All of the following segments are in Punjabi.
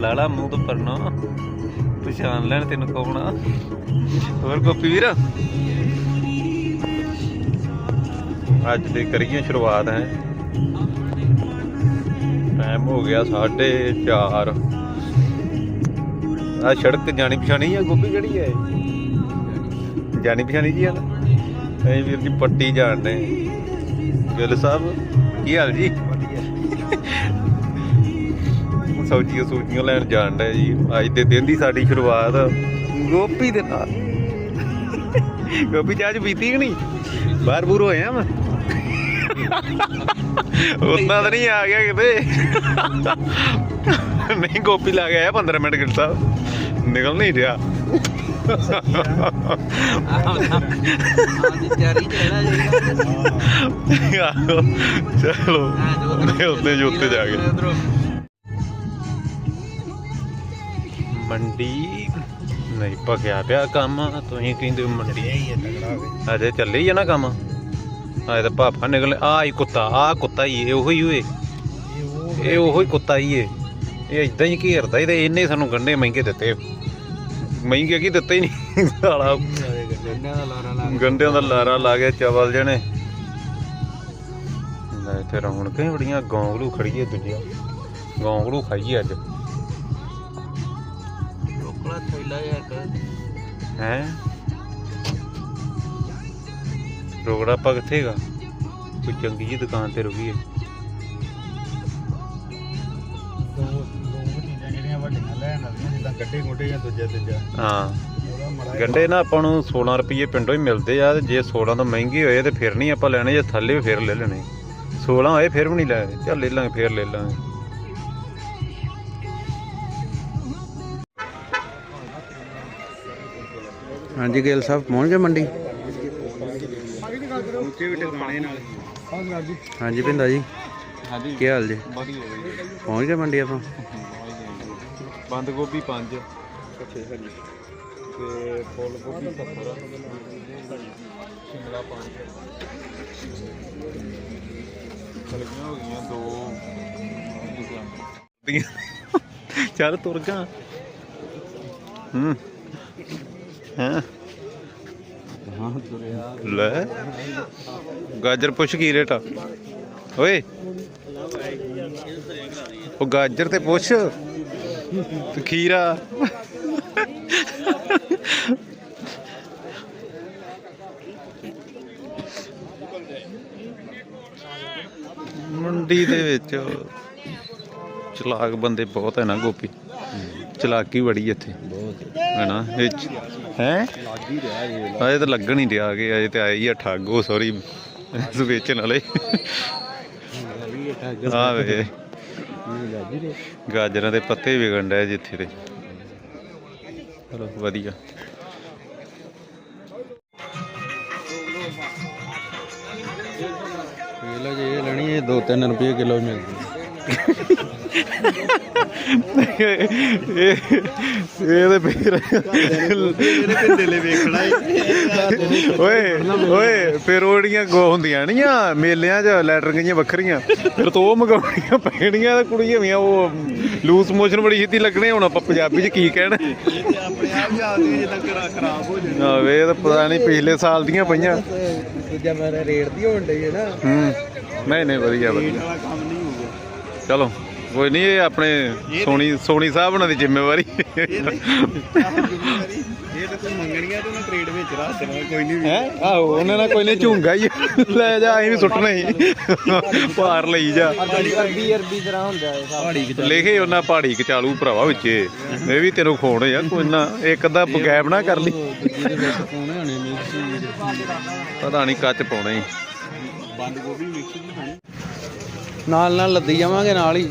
ਲਾਲਾ ਮੂੰਹ ਤੋਂ ਪਰਨਾ। ਪਛਾਣ ਲੈਣ ਤੈਨੂੰ ਕੌਣ ਆ? ਹੋਰ ਗੋਪੀ ਵੀਰ? ਅੱਜ ਦੇ ਕਰੀਏ ਸ਼ੁਰੂਆਤ ਹੈ। ਟਾਈਮ ਹੋ ਗਿਆ 4:30 ਆ ਸੜਕ ਜਾਣੀ ਪਛਾਣੀ ਆ ਗੋਪੀ ਕਿਹੜੀ ਹੈ ਜਾਣੀ ਪਛਾਣੀ ਜੀ ਆ ਨਾ। ਅਸੀਂ ਵੀਰ ਦੀ ਪੱਟੀ ਜਾਣਦੇ ਗਿੱਲ ਸਾਹਿਬ, ਕੀ ਹਾਲ ਜੀ? ਸਬਜ਼ੀਆਂ ਸੂਜੀਆਂ ਲੈਣ ਜਾਣ ਡਿਆ ਜੀ। ਅੱਜ ਦੇ ਦਿਨ ਦੀ ਸਾਡੀ ਸ਼ੁਰੂਆਤ ਗੋਪੀ ਦੇ ਨਾਲ। ਗੋਪੀ, ਚਾਹ ਚ ਪੀਤੀ ਕਿ ਨਹੀਂ? ਬਾਹਰ ਬੂਰ ਹੋਏ ਆ ਮੈਂ? ਉतना ਤਾਂ ਨਹੀਂ ਆ ਗਿਆ ਕਿਤੇ। ਨਹੀਂ, ਗੋਪੀ ਲਾ ਗਿਆ 15 ਮਿੰਟ ਗਿਲ ਸਾਹਿਬ। ਨਿਕਲ ਨਹੀਂ ਰਿਹਾ। ਚਲੋ। ਉੱਤੇ ਉੱਤੇ ਜਾ ਕੇ। ਮੰਡੀ? ਨਹੀਂ, ਭਖਿਆ ਪਿਆ ਕੰਮ। ਤੁਸੀਂ ਕਹਿੰਦੇ ਹੋ ਮੰਡੀ ਅਜੇ ਚੱਲੇ ਹੀ ਆ ਨਾ ਕੰਮ। ਅਜੇ ਤਾਂ ਭਾਫਾ ਨਿਕਲ। ਆ ਹੀ ਕੁੱਤਾ ਆ ਕੁੱਤਾ ਹੀ ਇਹ ਉਹੀ ਹੋਏ ਇਹ ਉਹੀ ਕੁੱਤਾ ਹੀ ਏ ਇਹ ਇਦਾਂ ਹੀ ਘੇਰਦਾ ਹੀ ਤੇ ਇਹਨੇ ਸਾਨੂੰ ਗੰਡੇ ਮਹਿੰਗੇ ਦਿੱਤੇ। ਮਹਿੰਗੇ ਕੀ ਦਿੱਤੇ ਹੀ ਨਹੀਂ? ਸਾਲਾ। ਗੰਡਿਆਂ ਦਾ ਲਾਰਾ ਲਾ ਗਿਆ ਚਵਲ ਜਣੇ। ਲੈ, ਇੱਥੇ ਰੌਣਕਾਂ ਬੜੀਆਂ। ਗੌਂਗਲੂ ਖੜੀਏ ਦੂਜੀਆਂ ਗੌਂਗਲੂ ਖਾਈਏ ਅੱਜ। ਹੈ? ਰੋਗੜਾ ਆਪਾਂ ਕਿੱਥੇ ਹੈਗਾ ਕੋਈ ਚੰਗੀ ਜੀ ਦੁਕਾਨ ਤੇ ਰੁਕੀਏ ਹਾਂ। ਗੰਡੇ ਨਾ ਆਪਾਂ ਨੂੰ 16 ਰੁਪਏ ਪਿੰਡੋਂ ਹੀ ਮਿਲਦੇ ਆ ਤੇ ਜੇ 16 ਤੋਂ ਮਹਿੰਗੇ ਹੋਏ ਤੇ ਫਿਰ ਨਹੀਂ ਆਪਾਂ ਲੈਣੇ ਜੇ ਥੱਲੇ ਵੀ ਫਿਰ ਲੈ ਲੈਣੇ। 16 ਹੋਏ ਫਿਰ ਵੀ ਨਹੀਂ ਲੈਣੇ ਚੱਲ ਲੈ ਲਾਂਗੇ ਫਿਰ ਲੈ ਲਾਂਗੇ। ਹਾਂਜੀ ਗਿੱਲ ਸਾਹਿਬ ਪਹੁੰਚ ਗਏ ਮੰਡੀ? ਹਾਂਜੀ ਭਿੰਦਾ ਜੀ। ਹਾਂਜੀ। ਕੀ ਹਾਲ ਜੀ? ਬੜੀ ਹੋ ਗਈ। ਪਹੁੰਚ ਗਏ ਮੰਡੀ ਆਪਾਂ? ਬੰਦ ਗੋਭੀ 5 ਅੱਛੇ ਹਾਂਜੀ ਤੇ ਫੁੱਲ ਗੋਭੀ 70 ਸ਼ਿਮਲਾ 5 ਫਲਗੀਆਂ ਹੋ ਗਈਆਂ ਦੋ। ਚੱਲ ਤੁਰ ਗਾ। ਹੂੰ। ਹਾਂ ਲੈ। ਗਾਜਰ ਪੁੱਛ ਕੀ ਰੇਟ ਆ? ਓਏ। ਉਹ ਗਾਜਰ ਤੇ ਪੁੱਛ। ਤੇ ਖੀਰਾ ਮੰਡੀ ਦੇ ਵਿੱਚ ਚਲਾਕ ਬੰਦੇ ਬਹੁਤ ਹੈ ਨਾ ਗੋਪੀ। ਚਲਾਕੀ ਬੜੀ ਇੱਥੇ। ਬਹੁਤ ਇਹ ਹੈ? ਅਜੇ ਤਾਂ ਲੱਗਣ ਹੀ ਰਿਹਾ ਕਿ ਅਜੇ ਤੇ ਆਏ ਆ ਠੱਗੋ ਸੌਰੀ ਵੇਚਣ ਵਾਲੇ। ਆ ਵੇ। ਗਾਜਰਾਂ ਦੇ ਪੱਤੇ ਵਿਗਣ ਡਏ ਜਿੱਥੇ ਤੇ। ਚਲੋ, ਵਧੀਆ। ਇਹ ਲੋ ਜੀ ਇਹ ਲੈਣੀ ਇਹ 2-3 ਰੁਪਏ ਕਿਲੋ ਮਿਲਦੀ। ਇਹ ਇਹ ਤੇ ਫਿਰ ਇਹਦੇ ਪਿੰਡੇਲੇ ਵੇਖਣਾ ਓਏ ਓਏ ਫਿਰ ਉਹੜੀਆਂ ਗੋ ਹੁੰਦੀਆਂ ਨਹੀਂ ਆ ਮੇਲਿਆਂ 'ਚ ਲੈਟਰ ਗਈਆਂ ਵੱਖਰੀਆਂ। ਫਿਰ ਤੋਂ ਉਹ ਮਗਾਉਣੀਆਂ ਪੈਣੀਆਂ ਤੇ ਕੁੜੀਆਂ ਵੀਆਂ ਉਹ ਲੂਸ ਮੋਸ਼ਨ ਬੜੀ ਛੇਤੀ ਲੱਗਣੇ ਹੁਣ ਆਪਾਂ ਪੰਜਾਬੀ 'ਚ ਕੀ ਕਹਿਣਾ? ਆਪਣੇ ਆਪ ਹੀ ਆਉਂਦੀ ਜਿੱਦਾਂ ਕਰਾ ਖਰਾਬ ਹੋ ਜਾਣੀ। ਆਵੇ ਇਹ ਤਾਂ ਪਤਾ ਨਹੀਂ ਪਿਛਲੇ ਸਾਲ ਦੀਆਂ ਪਈਆਂ। ਦੂਜਾ ਮੇਰਾ ਰੇਟ ਦੀ ਹੋਣ ਡਈ ਹੈ ਨਾ। ਹੂੰ। ਨਹੀਂ ਨਹੀਂ ਵਧੀਆ ਵਧੀਆ। ਵਾਲਾ ਕੰਮ ਨਹੀਂ ਹੋਊਗਾ। ਚਲੋ। ਕੋਈ ਨਹੀਂ ਇਹ ਆਪਣੇ ਸੋਨੀ ਸੋਨੀ ਸਾਹਿਬ ਉਹਨਾਂ ਦੀ ਜ਼ਿੰਮੇਵਾਰੀ। ਇਹ ਤਾਂ ਕੋਈ ਮੰਗਣੀਆਂ ਤੇ ਉਹਨਾਂ ਕ੍ਰੇਡ ਵਿੱਚ ਰੱਖ ਦੇਣਾ ਕੋਈ ਨਹੀਂ ਹੈ? ਆਹੋ ਉਹਨੇ ਨਾਲ ਕੋਈ ਨਹੀਂ ਝੂੰਗਾ ਹੀ ਲੈ ਜਾ ਅਸੀਂ ਵੀ ਸੁੱਟਣਾ ਹੀ। ਭਾਰ ਲਈ ਜਾ। ਅਰਬੀ ਅਰਬੀ ਤਰ੍ਹਾਂ ਹੁੰਦਾ ਹੈ ਪਹਾੜੀ ਕਿਤੇ ਲਿਖੇ ਉਹਨਾਂ ਪਹਾੜੀ ਕਚਾਲੂ ਭਰਾਵਾ ਵਿੱਚੇ ਇਹ। ਵੀ ਤੈਨੂੰ ਖੋਣ ਆ ਕੋਈ ਨਾ ਇੱਕ ਅੱਧਾ ਬਗੈਬ ਨਾ ਕਰ ਲਈ। ਪਤਾ ਨਹੀਂ ਕੱਚ ਪਾਉਣਾ ਹੀ। ਬੰਦ ਗੋਭੀ ਮਿਕਸ ਨਹੀਂ ਖਾਣੀ ਨਾਲ ਨਾਲ ਲੱਦੀ ਜਾਵਾਂਗੇ ਨਾਲ ਹੀ।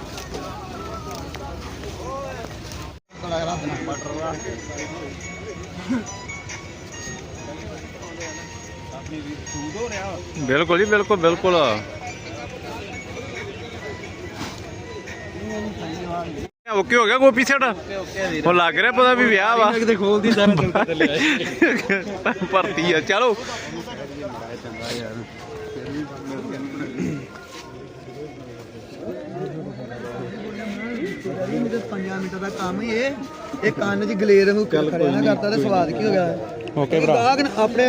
ਬਿਲਕੁਲ ਜੀ ਬਿਲਕੁਲ ਬਿਲਕੁਲ। ਓਕੇ ਹੋ ਗਿਆ ਗੋਪੀ ਸਾਡਾ ਹੁਣ ਲੱਗ ਰਿਹਾ ਪਤਾ ਵੀ ਵਿਆਹ ਵਾ। ਕਿਤੇ ਖੋਲਦੀ ਸਾਰਾ ਲਿਆ ਭਰਤੀ ਆ ਚਲੋ। ਇਹਦੇ 5 ਮਿੰਟ ਦਾ ਕੰਮ ਹੀ ਇਹ। ਇਹ ਕੰਨ 'ਚ ਗਲੇਰ ਨੂੰ ਖੜਿਆ ਨਾ ਕਰਤਾ ਤੇ ਸਵਾਦ ਕੀ ਹੋ ਗਿਆ? ਓਕੇ ਇਹ ਗਾਹਕ ਨੇ ਆਪਣੇ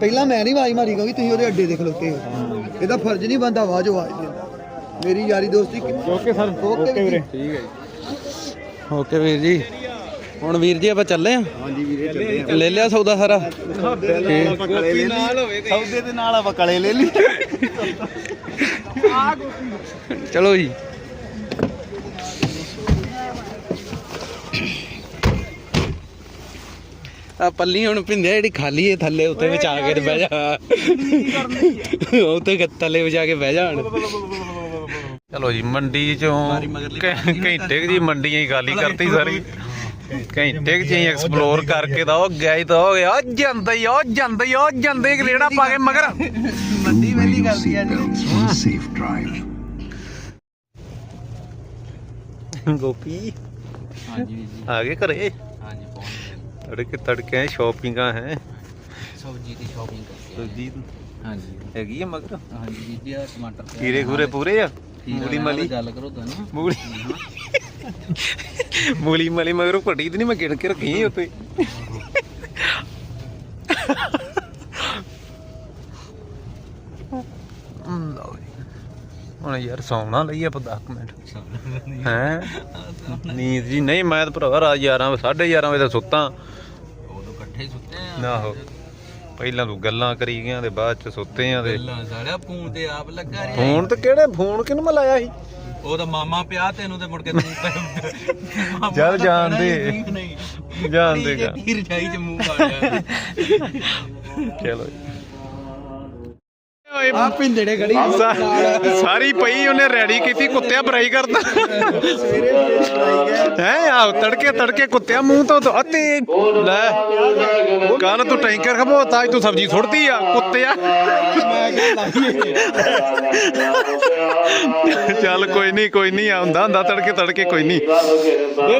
ਪਹਿਲਾਂ ਮੈਂ ਨਹੀਂ ਆਵਾਜ਼ ਮਾਰੀ ਕਿਉਂਕਿ ਤੁਸੀਂ ਉਹਦੇ ਅੱਡੇ ਦੇ ਖਲੋਤੇ ਹੋ। ਇਹਦਾ ਫਰਜ਼ ਨਹੀਂ ਬੰਦਾ ਆਵਾਜ਼ ਆਵਾਜ਼ ਦੇਣਾ ਮੇਰੀ ਯਾਰੀ ਦੋਸਤੀ ਓਕੇ ਸਰ ਓਕੇ ਵੀਰੇ ਠੀਕ ਹੈ ਜੀ। ਓਕੇ ਵੀਰ ਜੀ। ਹੁਣ ਵੀਰ ਜੀ ਆਪਾਂ ਚੱਲੇ ਆ ਹਾਂਜੀ ਵੀਰੇ ਚੱਲੇ ਲੈ ਲਿਆ ਸੌਦਾ ਸਾਰਾ? ਕਲੇ ਨਾਲ ਹੋਵੇ ਸੌਦੇ ਦੇ ਨਾਲ ਆਪਾਂ ਕਲੇ ਲੈ ਲਈ। ਚਲੋ ਜੀ। ਆ ਪੱਲੀ ਹੁਣ ਪਿੰਦੇ ਜਿਹੜੀ ਖਾਲੀ ਹੈ ਥੱਲੇ ਉੱਤੇ ਵਿਚਾ ਕੇ ਬਹਿ ਜਾ। ਉੱਤੇ ਥੱਲੇ ਵਿਚਾ ਕੇ ਬਹਿ ਜਾਣ ਚਲੋ ਜੀ ਮੰਡੀ ਚੋਂ ਘੰਟੇ ਜੀ ਮੰਡੀਆਂ ਹੀ ਖਾਲੀ ਕਰਤੀ ਸਾਰੀ। ਘੰਟੇ ਚ ਹੀ ਐਕਸਪਲੋਰ ਕਰਕੇ ਤਾਂ ਉਹ ਗਿਆ ਹੀ ਤਾਂ ਹੋ ਗਿਆ। ਉਹ ਜਾਂਦਾ ਹੀ ਉਹ ਜਾਂਦਾ ਹੀ ਉਹ ਜਾਂਦੇ ਰੇੜਾ ਪਾ ਕੇ ਮਗਰ। ਮੰਡੀ ਵੇਲੀ ਕਰਦੀ ਆ ਜੀ ਗੋਪੀ ਹਾਂਜੀ ਵੀਰ ਜੀ। ਆ ਗਏ ਘਰੇ? ਤੜਕੇ ਤੜਕੇ ਸ਼ਾਪਿੰਗਾਂ ਹੈ। ਸਬਜ਼ੀ ਦੀ ਸ਼ਾਪਿੰਗ ਕਰਕੇ ਸਬਜੀ ਹਾਂਜੀ। ਹੈਗੀ ਆ ਮਗਰ? ਹਾਂਜੀ ਵੀਰ ਜੀ ਆ ਟਮਾਟਰ ਪਿਆਜ਼ ਕੀਰੇ ਖੂਰੇ ਪੂਰੇ ਆ? ਖੀਰਾ ਮੂਲੀ ਨਾਲ ਮਲੀ? ਗੱਲ ਕਰੋ ਤੁਹਾਨੂੰ ਮੂਲੀ? ਮੂਲੀ ਮਲੀ ਮਗਰ ਪੜੀ ਤੇ ਨਹੀਂ ਮੈਂ ਗਿਣ ਕੇ ਰੱਖੀ ਸੀ ਉੱਤੇ ਹਮ, ਲਓ ਜੀ। ਹੁਣ ਯਾਰ ਸੌਣਾ ਲਈ ਆਪਾਂ 10 ਮਿੰਟ। ਹੈ? ਨੀਂਦ ਜੀ ਨਹੀਂ ਮੈਂ ਤਾਂ ਭਰਾ ਰਾਤ 11 11:30 ਵਜੇ ਤਾਂ ਸੁੱਤਾ। ਇਕੱਠੇ ਸੁੱਤੇ ਆ। ਆਹੋ। ਪਹਿਲਾਂ ਤੂੰ ਗੱਲਾਂ ਕਰੀ ਗਿਆ ਤੇ ਬਾਅਦ ਚ ਸੁੱਤੇ ਆ ਤੇ ਗੱਲਾਂ ਸਾਲਿਆ ਫੋਨ ਤੇ ਆਪ ਲੱਗਾ ਰਿਹਾ। ਫੋਨ ਤੇ ਕਿਹੜੇ ਫੋਨ ਕਿਹਨੂੰ ਮੈਂ ਲਾਇਆ ਸੀ? ਉਹਦਾ ਮਾਮਾ ਪਿਆ ਤੈਨੂੰ ਤੇ ਮੁੜ ਕੇ ਤੂੰ ਚੱਲ ਤਾਂ ਜਾਣ ਕਹਿਣਾ ਦੇ। ਹੀ ਨਹੀਂ। ਜਾਣ ਨਹੀਂ, ਦੇਗਾ ਜੇ ਤੀਰ ਜਾਈ ਚ ਮੂੰਹ ਪਾੜਿਆ ਚਲੋ ਆ ਪਿੰਦੜੇ ਖੜੀ ਸਾ- ਸਾਰੀ ਪਈ ਉਹਨੇ ਰੈਡੀ ਕੀਤੀ ਕੁੱਤਿਆ ਬਰਾਈ ਕਰਦਾ ਹੈ ਆ ਤੜਕੇ ਤੜਕੇ ਕੁੱਤਿਆ ਮੂੰਹ ਤੋਂ ਤੋਂ ਅਤੇ। ਲੈ ਕੱਲ ਤੂੰ ਟੈਂਕਰ ਖਬੋਤਾ ਅੱਜ ਤੂੰ ਸਬਜ਼ੀ ਸੁੱਟਦੀ ਆ ਕੁੱਤਿਆ। ਚੱਲ ਕੋਈ ਨਹੀਂ ਕੋਈ ਨਹੀਂ ਆਉਂਦਾ ਹੁੰਦਾ ਤੜਕੇ ਤੜਕੇ ਕੋਈ ਨਹੀਂ।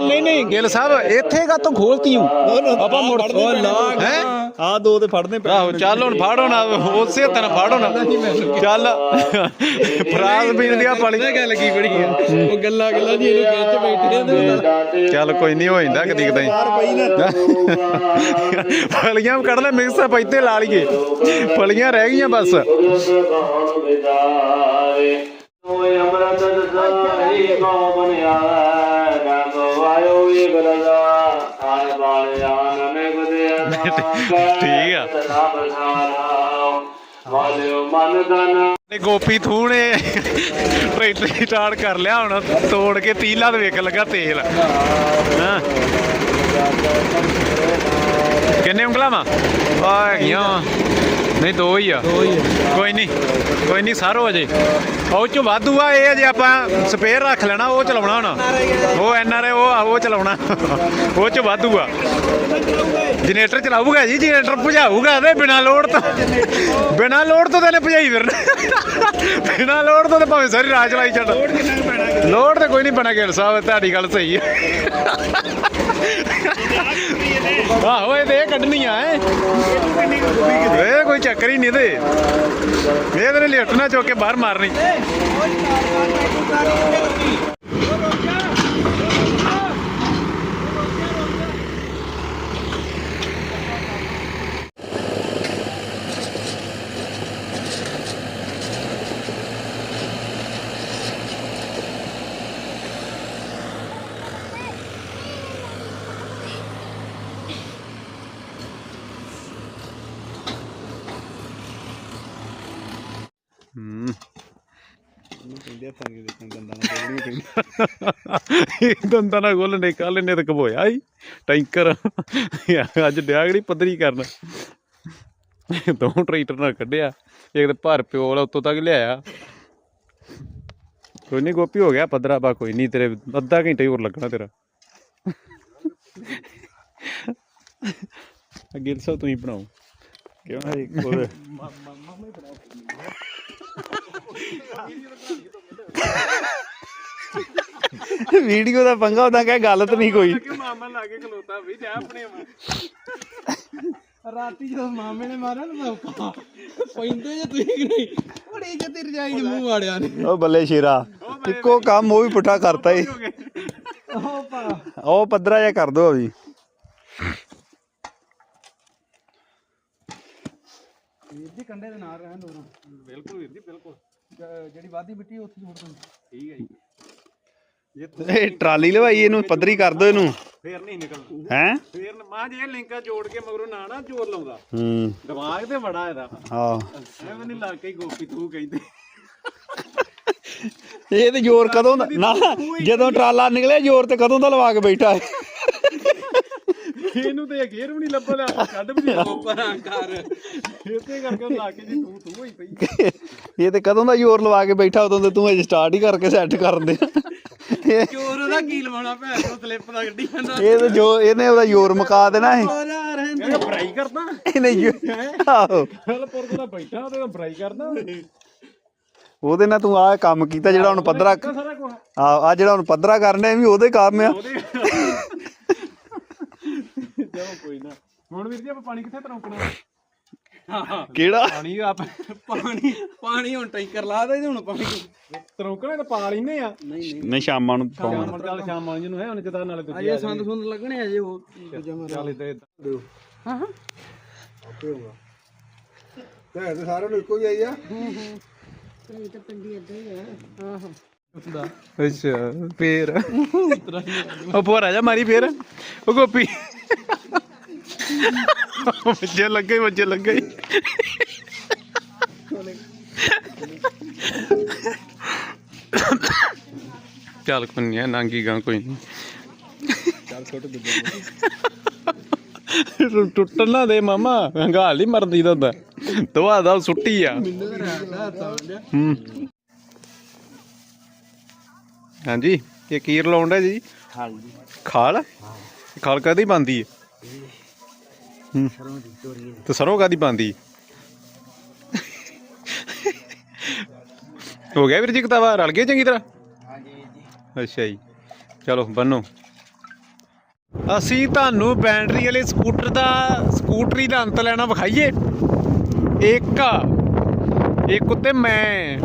ਨਹੀਂ ਨਹੀਂ ਗਿੱਲ ਸਾਹਿਬ ਇੱਥੇ ਕਾ ਤੂੰ ਖੋਲਤੀ ਹੂੰ? ਆਪਾਂ ਮੁੜ ਹੈ। ਆ ਦੋ ਤੇ ਫੜਨੇ ਆਹੋ ਚੱਲ ਹੁਣ ਫਾੜੋ ਨਾ ਉਸੇ ਤਰ੍ਹਾਂ ਫਾੜੋ ਨਾ। ਚੱਲ। ਫਰਾਜ਼ ਬੀਨ ਦੀਆਂ ਪਾਲੀ ਗੱਲ ਕੀ ਬੜੀ ਆ। ਉਹ ਗੱਲਾਂ ਗੱਲਾਂ ਜੀ ਇਹਨੂੰ ਖਿੱਚ ਬੈਠੇ ਆ ਚੱਲ ਕੋਈ ਨਹੀਂ ਹੋ ਜਾਂਦਾ ਕਦੀ ਕਦਾਈ। ਫਲੀਆਂ ਕੱਢ ਲੈ ਮਿਕਸ ਆ ਪੈਤੇ ਲਾ ਲਈਏ। ਫਲੀਆਂ ਰਹਿ ਗਈਆਂ ਬਸ। ਓਏ ਅਮਰਤ ਆਇਓ ਵੀ ਬਰਦਾ ਆਏ ਬਾਲੇ ਆਨਨੇ ਗੁਦੇ ਠੀਕ ਆ। ਤੇ ਗੋਪੀ ਥੂ ਨੇ ਟਰੈਕਟਰ ਸਟਾਰਟ ਕਰ ਲਿਆ ਹੁਣ ਤੋੜ ਕੇ ਤੀਲਾ ਤੇ ਵੇਖ ਲੱਗਾ ਤੇਲ। ਹਾਂ? ਕਿੰਨੇ ਉਂਗਲਾਂ ਵਾ? ਆ ਹੈਗੀਆਂ। ਨਹੀਂ ਦੋ ਹੀ ਆ। ਕੋਈ ਨਹੀਂ ਕੋਈ ਨਹੀਂ ਸਾਰੋ ਅਜੇ ਉਹ ਚ ਵਾਧੂ ਆ ਇਹ ਅਜੇ ਆਪਾਂ ਸਪੇਅਰ ਰੱਖ ਲੈਣਾ ਉਹ ਚਲਾਉਣਾ ਹੁਣ। ਉਹ ਐਨ ਆਰ ਉਹ ਆ, ਉਹ ਚਲਾਉਣਾ। ਉਹ ਚ ਵਾਧੂ ਆ। ਜਨਰੇਟਰ ਚਲਾਊਗਾ ਜੀ ਜਨਰੇਟਰ ਭਜਾਊਗਾ ਤੇ ਬਿਨਾ ਲੋਡ ਤੋਂ ਬਿਨਾ ਲੋਡ ਤੋਂ ਤੈਨੇ ਭਜਾਈ ਫਿਰਨਾ। ਬਿਨਾ ਲੋਡ ਤੋਂ ਤੇ ਭਾਵੇਂ ਸਾਰੀ ਰਾਤ ਚਲਾਈ ਛੱਡ। ਲੋਡ ਤੇ ਕੋਈ ਨਹੀਂ ਬਣਾ ਗੇਲ ਸਾਹਿਬ ਤੁਹਾਡੀ ਗੱਲ ਸਹੀ ਹੈ। ਆਹੋ ਇਹ ਤੇ ਇਹ ਕੱਢਣੀਆਂ ਐ। ਇਹ ਕੋਈ ਚੱਕਰ ਹੀ ਨਹੀਂ ਤੇ ਇਹ ਤੇ ਲਿਫਟ ਨਾ ਚੁੱਕ ਕੇ ਬਾਹਰ ਮਾਰਨੀ। ਹੂੰ। ਇਹ ਦੰਦਾਂ ਨਾਲ ਗੋਲ ਨੇ ਕੱਲ ਨੇ ਤਾਂ ਕਬੋਇਆ ਹੀ। ਟੈਂਕਰ। ਅੱਜ ਡਿਆਗੜੀ ਪੱਧਰੀ ਕਰਨ। ਦੋ ਟਰੈਕਟਰ ਨਾਲ ਕੱਢਿਆ। ਇੱਕ ਤੇ ਭਰ ਪਿਓ ਵਾਲਾ ਉੱਤੋਂ ਤੱਕ ਲਿਆਇਆ। ਕੋਈ ਨਹੀਂ ਗੋਪੀ ਹੋ ਗਿਆ ਪੱਧਰਾ ਬਾ ਕੋਈ ਨਹੀਂ ਤੇਰੇ ਅੱਧਾ ਘੰਟਾ ਹੀ ਹੋਰ ਲੱਗਣਾ ਤੇਰਾ। ਅੱਗੇ ਦੱਸੋ ਤੁਸੀਂ ਬਣਾਓ। ਕਿਉਂ? ਹਜੇ ਕੋਲ ਵੀਡੀਓ ਦਾ ਪੰਗਾ ਉਹਦਾ ਕਹੇ ਗਲਤ ਨਹੀਂ ਕੋਈ। ਮਾਮਾ ਲਾ ਕੇ ਖਲੋਤਾ ਵੀ ਜਾ ਆਪਣੇ ਰਾਤੀ ਜਦੋਂ ਮਾਮੇ ਨੇ ਮਾਰਿਆ ਨਾ ਮੌਕਾ ਪੈਂਦੇ ਜੇ ਤੁਸੀਂ ਕਿ ਨਹੀਂ? ਬੜੀ ਜਤੀ ਰਜਾਈ ਦੇ ਮੂੰਹ ਵਾੜਿਆ ਨੇ। ਉਹ ਬੱਲੇ ਸ਼ੇਰਾ ਇੱਕੋ ਕੰਮ ਉਹ ਵੀ ਪੁੱਠਾ ਕਰਤਾ ਈ। ਉਹ ਪਾ ਉਹ ਪੱਧਰਾ ਜਿਹਾ ਕਰ ਦੋ ਅਭੀ। ਵੀਰ ਜੀ ਕੰਡੇ ਦੇ ਨਾਲ ਰਹਿਣ ਦੋਨਾਂ ਬਿਲਕੁਲ ਵੀਰ ਜੀ ਬਿਲਕੁਲ। ਜਿਹੜੀ ਵਾਦੀ ਮਿੱਟੀ ਉੱਥੇ ਸੁੱਟ ਦੋ ਠੀਕ ਹੈ ਜੀ। ਇਹ ਟਰਾਲੀ ਲਵਾਈ ਇਹਨੂੰ ਪੱਧਰੀ ਕਰ ਦੋ ਇਹਨੂੰ। ਫੇਰ ਨਹੀਂ ਨਿਕਲਣਾ। ਹੈ? ਫੇਰ ਮਾਂ ਜੇ ਲਿੰਕਾਂ ਜੋੜ ਕੇ ਮਗਰੋਂ ਨਾ ਨਾ ਜ਼ੋਰ ਲਾਉਂਦਾ। ਹੂੰ। ਦਿਮਾਗ ਤੇ ਬੜਾ ਇਹਦਾ। ਹਾਂ ਐਵੇਂ ਨਹੀਂ ਲੱਗ ਕੇ ਗੋਪੀ ਤੂੰ ਕਹਿੰਦੇ। ਇਹ ਤੇ ਜ਼ੋਰ ਕਦੋਂ ਦਾ ਨਾ ਜਦੋਂ ਟਰਾਲਾ ਨਿਕਲਿਆ ਜ਼ੋਰ ਤੇ ਕਦੋਂ ਦਾ ਲਵਾ ਕੇ ਬੈਠਾ ਹੈ ਇਹਨੂੰ ਤੇ ਗੇਰ ਵੀ ਨਹੀਂ ਲੱਭਦਾ ਕੱਢ ਵੀ ਨਹੀਂ ਪਰਾਂ ਕਰ ਇਸੇ ਕਰਕੇ ਲਾ ਕੇ ਜੀ ਤੂੰ ਤੂੰ ਹੋਈ ਪਈ। ਇਹ ਤੇ ਕਦੋਂ ਦਾ ਜ਼ੋਰ ਲਵਾ ਕੇ ਬੈਠਾ ਉਦੋਂ ਤੇ ਤੂੰ ਅਜੇ ਸਟਾਰਟ ਹੀ ਕਰਕੇ ਸੈੱਟ ਕਰਨ ਦੇ ਇਹ ਚੋਰ ਉਹਦਾ ਕੀ ਲਵਾਉਣਾ ਭੈਣ ਤੋਂ ਸਲਿੱਪ ਦਾ ਗੱਡੀ ਜਾਂਦਾ। ਇਹ ਤੇ ਜੋ ਇਹਨੇ ਉਹਦਾ ਜ਼ੋਰ ਮੁਕਾ ਦੇਣਾ ਆ ਇਹ ਫਰਾਈ ਕਰਦਾ। ਇਹਨੇ ਜ਼ੋ- ਆਹੋ। ਹਲ ਪੁਰਖ ਦਾ ਬੈਠਾ ਤੇ ਫਰਾਈ ਕਰਦਾ। ਉਹਦੇ ਨਾਲ ਤੂੰ ਆਹ ਕੰਮ ਕੀਤਾ ਜਿਹੜਾ ਹੁਣ ਪੱਧਰਾ ਸਾਰਾ ਕੁਝ ਆ ਆ ਜਿਹੜਾ ਹੁਣ ਪੱਧਰਾ ਕਰਨਾ ਇਹ ਵੀ ਉਹਦੇ ਕੰਮ ਆ। ਚਲੋ ਕੋਈ ਨਾ। ਹੁਣ ਵੀਰ ਜੀ ਆਪਾਂ ਪਾਣੀ ਕਿੱਥੇ ਤਰੋਕਣਾ? ਕਿਹੜਾ? ਪਾਣੀ ਆਪ ਪਾਣੀ ਪਾਣੀ ਹੁਣ ਟੈਂਕਰ ਲਾ ਦੇ ਹੁਣ ਪਾਣੀ। ਤਰੋਕਣਾ ਤਾਂ ਪਾ ਲੈਨੇ ਆ। ਨਹੀਂ ਨਹੀਂ। ਨਹੀਂ ਸ਼ਾਮਾਂ ਨੂੰ ਪਾਉਣਾ। ਸ਼ਾਮ ਚੱਲ ਸ਼ਾਮ ਨੂੰ ਹੈ ਹੁਣ ਜਦਾ ਨਾਲੇ ਤੁਸੀਂ ਅਜੇ ਸੰਦ ਸੁੰਦ ਲੱਗਣੇ ਅਜੇ ਉਹ ਜਮਾ ਚੱਲ ਇਦਾਂ ਇਦਾਂ ਹਾਂ ਹਾਂ। ਤੇ ਸਾਰਿਆਂ ਨੂੰ ਇੱਕੋ ਹੀ ਆਈ ਆ? ਅੱਛਾ ਫੇਰ। ਉਹ ਪੋਰਾ ਜਾ ਮਾਰੀ ਫੇਰ। ਉਹ ਗੋਪੀ। ਵੱਜੇ ਲੱਗੇ ਵੱਜੇ ਲੱਗੇ। ਚੱਲ ਕੋਈ ਨਹੀਂ ਨਾਂਗੀ ਗਾ ਕੋਈ ਨਹੀਂ। ਚੱਲ ਛੋਟੇ ਦੂਜੇ ਟੁੱਟਣ ਨਾ ਦੇ ਮਾਮਾ ਹੰਗਾਲ ਨਹੀਂ ਮਰਦੀ ਦਾ ਹੁੰਦਾ ਦਵਾ ਦਾ ਸੁੱਟੀ ਆ। ਹੂੰ। ਹਾਂਜੀ ਇਹ ਕੀਰ ਲਾਉਂਦਾ ਜੀ? ਖਾਲ? ਜੀ ਖਾਲ ਖਾਲ ਕਦੀ ਬੰਦੀ ਹੈ ਹੂੰ। ਸਰੋਂ ਦੀ ਤੋਰੀ ਤੇ ਸਰੋਂ ਕਾਦੀ ਬੰਦੀ ਹੋ ਗਿਆ ਵੀਰ ਜੀ ਕਿਤਾਬਾ? ਰਲ ਗਏ ਚੰਗੀ ਤਰ੍ਹਾਂ? ਹਾਂਜੀ ਜੀ ਅੱਛਾ ਜੀ। ਚਲੋ ਬੰਨੋ। ਅਸੀਂ ਤੁਹਾਨੂੰ ਬੈਟਰੀ ਵਾਲੇ ਸਕੂਟਰ ਦਾ ਸਕੂਟਰੀ ਦਾ ਅੰਤ ਲੈਣਾ ਵਿਖਾਈਏ। ਇੱਕ ਇੱਕ ਉੱਤੇ ਮੈਂ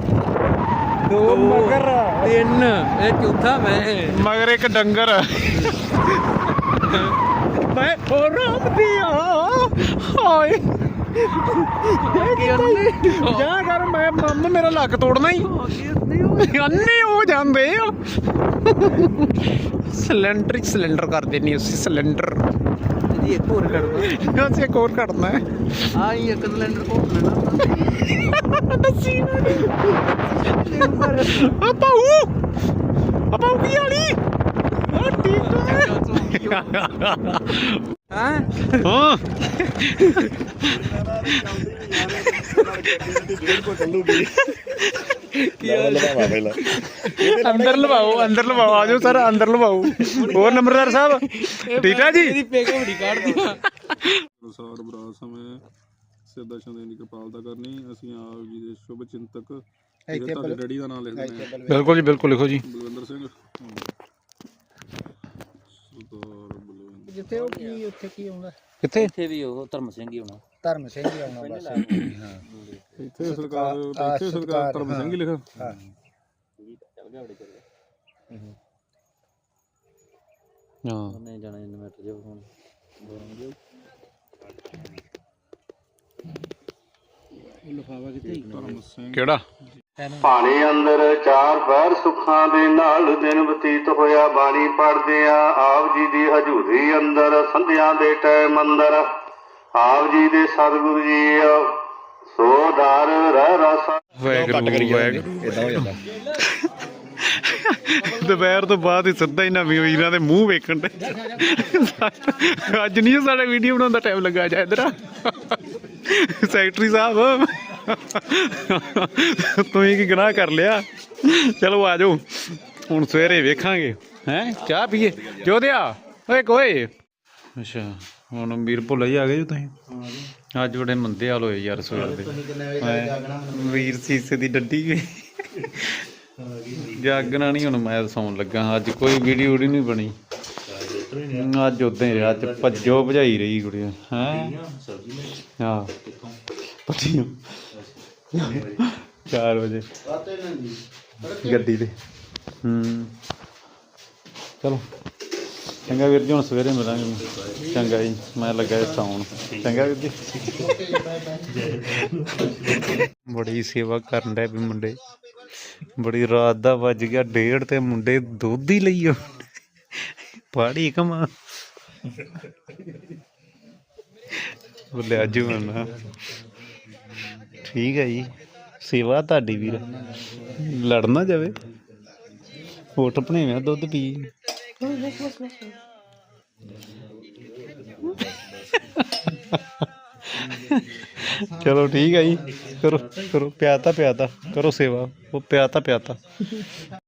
ਦੋ ਮਗਰ ਤਿੰਨ ਇਹ ਚੌਥਾ ਮੈਂ। ਮਗਰ ਇੱਕ ਡੰਗਰ। ਮੈਂ ਹੋ ਰਾਮ ਦਿਆ ਹਾਏ ਜਾ ਕਰ ਮੈਂ ਮੰਮ ਮੇਰਾ ਲੱਕ ਤੋੜਨਾ ਹੀ। ਅੰਨੇ ਹੋ ਜਾਂਦੇ ਆ। ਸਿਲੰਡਰ ਸਿਲੰਡਰ ਕਰ ਦੇਣੀ ਅਸੀਂ ਸਿਲੰਡਰ। ਜੀ ਇੱਕ ਹੋਰ ਕੱਢ ਦੋ ਅਸੀਂ ਇੱਕ ਹੋਰ ਕੱਢਣਾ ਹੈ। ਆ ਹੀ ਇੱਕ ਸਿਲੰਡਰ ਕੋਟ ਲੈਣਾ ਦੱਸੀ ਆ ਪਾਉ ਆ ਪਾਉ ਕੀ ਵਾਲੀ ਆ ਠੀਕ ਹਾਂ ਹਾਂ ਅੰਦਰ ਲਵਾਓ ਅੰਦਰ ਲਵਾਓ ਆਜੋ ਸਰ ਅੰਦਰ ਲਵਾਓ। ਹੋਰ ਨੰਬਰਦਾਰ ਸਾਹਿਬ ਠੀਕ ਆ ਜੀ? ਇਹਦੀ ਪੇਕ ਬੜੀ ਕੱਢਦੀ ਆ ਅਨੁਸਾਰ ਬਰਾ ਸਮੇਂ ਸਿੱਧਾ ਸ਼ੰਦੇ ਦੀ ਕਿਰਪਾਲਤਾ ਕਰਨੀ ਅਸੀਂ ਆਪ ਜੀ ਦੇ ਸ਼ੁਭ ਚਿੰਤਕ ਜਿਹੜੇ ਤੁਹਾਡੇ ਡੈਡੀ ਦਾ ਨਾਮ ਲਿਖਦੇ ਨੇ ਬਿਲਕੁਲ ਜੀ ਬਿਲਕੁਲ ਲਿਖੋ ਜੀ। ਬਲਵਿੰਦਰ ਸਿੰਘ। ਜਿੱਥੇ ਉਹ ਕੀ ਉੱਥੇ ਕੀ ਆਉਂਦਾ? ਕਿੱਥੇ? ਇੱਥੇ ਵੀ ਉਹ ਧਰਮ ਸਿੰਘ ਹੀ ਹੋਣਾ ਧਰਮ ਸਿੰਘ ਹੀ ਆਉਣਾ ਬਸ। ਇੱਥੇ ਸਰਕਾਰ ਇੱਥੇ ਸਰਕਾਰ ਧਰਮ ਸਿੰਘ ਹੀ ਲਿਖਾ। ਹਾਂ। ਉਹਨੇ ਜਾਣਾ ਇਨਵਰਟਰ ਜੋ ਹੁਣ ਬੋਲਾਂਗੇ ਧਰਮ ਸਿੰਘ ਕਿਹੜਾ? ਪਾਣੀ ਅੰਦਰ ਚਾਰ ਪੈਰ ਸੁੱਖਾਂ ਦੇ ਨਾਲ ਦਿਨ ਬਤੀਤ ਹੋਇਆ ਬਾਣੀ ਪੜਦਿਆਂ ਆਪ ਜੀ ਦੀ ਹਜ਼ੂਰੀ ਅੰਦਰ ਸੰਧਿਆਂ ਦੇ ਟੈਮ ਅੰਦਰ। ਆਪ ਜੀ ਦੇ ਸਤਿਗੁਰੂ ਜੀ ਸੋ ਦਰ ਰਹਿ ਰਸਾ। ਵਾਹਿਗੁਰੂ ਵਾਹਿਗੁਰੂ। ਇਦਾਂ ਹੋ ਜਾਂਦਾ। ਦੁਪਹਿਰ ਤੋਂ ਬਾਅਦ ਹੀ ਸਿੱਧਾ ਹੀ ਨਵੀਂ ਵੀਰਾਂ ਦੇ ਮੂੰਹ ਵੇਖਣ ਤੇ ਅੱਜ ਨਹੀਂ ਸਾਡਾ ਵੀਡੀਓ ਬਣਾਉਣ ਦਾ ਟਾਈਮ ਲੱਗਾ ਜਾ ਇਧਰ ਸੈਕਟਰੀ ਸਾਹਿਬ। ਤੁਸੀਂ ਕੀ ਗੁਨਾਹ ਕਰ ਲਿਆ? ਚਲੋ ਆ ਜਾਓ। ਹੁਣ ਸਵੇਰੇ ਵੇਖਾਂਗੇ। ਹੈ? ਚਾਹ ਪੀਏ? ਜੋਧਿਆ ਓਏ ਕੋਏ। ਅੱਛਾ ਹੁਣ ਵੀਰ ਭੁੱਲ ਹੀ ਆ ਗਏ ਜੀ ਤੁਸੀਂ। ਅੱਜ ਬੜੇ ਮੰਦੇ ਹਾਲ ਹੋਏ ਯਾਰ ਸਵੇਰ ਦੇ। ਵੀਰ ਸੀਸੇ ਦੀ ਡੱਡੀ ਗਈ ਜਾਗਣਾ ਨਹੀਂ ਹੁਣ ਮੈਂ ਸੌਣ ਲੱਗਾ। ਅੱਜ ਕੋਈ ਵੀਡੀਓ ਵੀਡੀਓ ਨਹੀਂ ਬਣੀ। ਅੱਜ ਉਦਾਂ ਹੀ ਰਿਹਾ ਅੱਜ ਭੱਜੋ ਭਜਾਈ ਰਹੀ ਕੁੜੀ ਹੈ? ਹਾਂ। 4 ਵਜੇ। ਗੱਡੀ ਤੇ। ਹੂੰ। ਚਲੋ। ਚੰਗਾ ਵੀਰ ਜੀ ਹੁਣ ਸਵੇਰੇ ਮਿਲਾਂਗੇ। ਚੰਗਾ ਜੀ ਮੈਂ ਲੱਗਾ ਸੌਣ ਚੰਗਾ ਵੀਰ ਜੀ। ਬੜੀ ਸੇਵਾ ਕਰਨ ਦੇ ਵੀ ਮੁੰਡੇ। ਬੜੀ ਰਾਤ ਦਾ ਵੱਜ ਗਿਆ ਡੇਢ ਤੇ ਮੁੰਡੇ ਦੁੱਧ ਹੀ ਲਈ ਪਾੜੀ ਕਮਾ। ਬੋਲੇ ਅੱਜ ਮੈਂ ਠੀਕ ਹੈ ਜੀ। ਸੇਵਾ ਤੁਹਾਡੀ ਵੀਰ। ਲੜਨਾ ਜਾਵੇ। ਹੋਠ ਭਣੇਵੇਂ ਦੁੱਧ ਪੀ। ਚਲੋ ਠੀਕ ਹੈ ਜੀ। ਕਰੋ ਕਰੋ, ਪਿਆਤਾ ਪਿਆਤਾ। ਕਰੋ ਸੇਵਾ। ਉਹ ਪਿਆਤਾ ਪਿਆਤਾ।